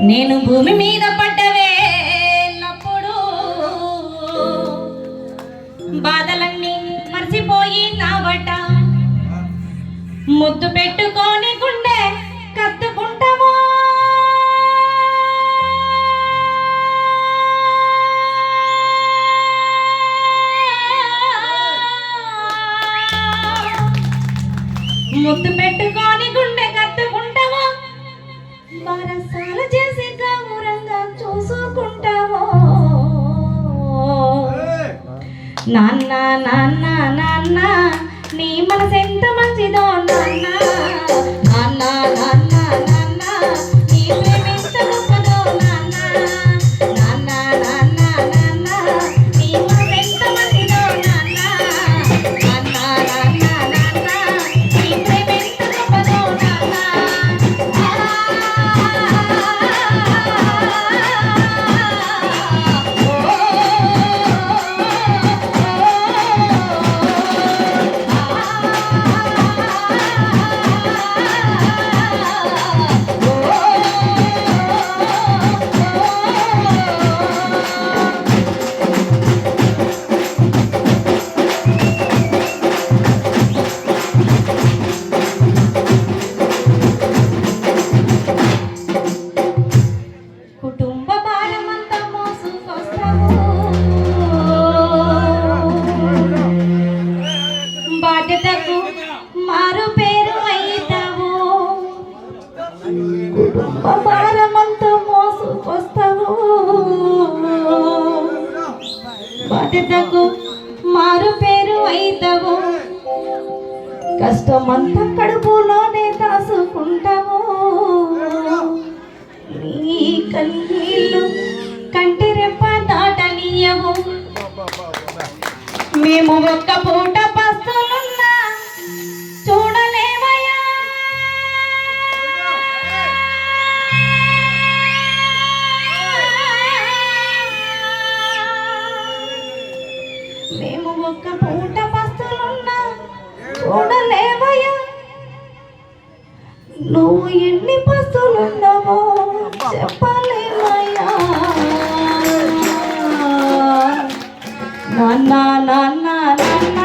నేను భూమి మీద పడ్డవేళ్ళప్పుడు బాధలన్నీ మర్చిపోయి నావట ముద్దు పెట్టుకొని గుండె కత్తుకుంటామో ముద్దు పెట్టుకొని గుండె కత్తుకుంటామో బారసాల నాన్న నాన్న నాన్న నీ మనసు ఎంత మంచిదో నాన్న నాన్న. మారు పేరు అయితావు కుటుంబ భారమంతా మోసుకొస్తావు బాధ్యతకు మారు పేరు అయితావు. కష్టమంతా కడుపులోనే దాసుకుంటావు నీ కన్నీళ్ళు కంటి రెప్ప దాటనీయవు. మేము ఒక్క పూట ఒక్క పూట పస్తులున్నా చూడలేవయ్యా. నువ్వు ఎన్ని పస్తులున్నావో చెప్పలేమయ్యా. నాన్న నాన్న నాన్న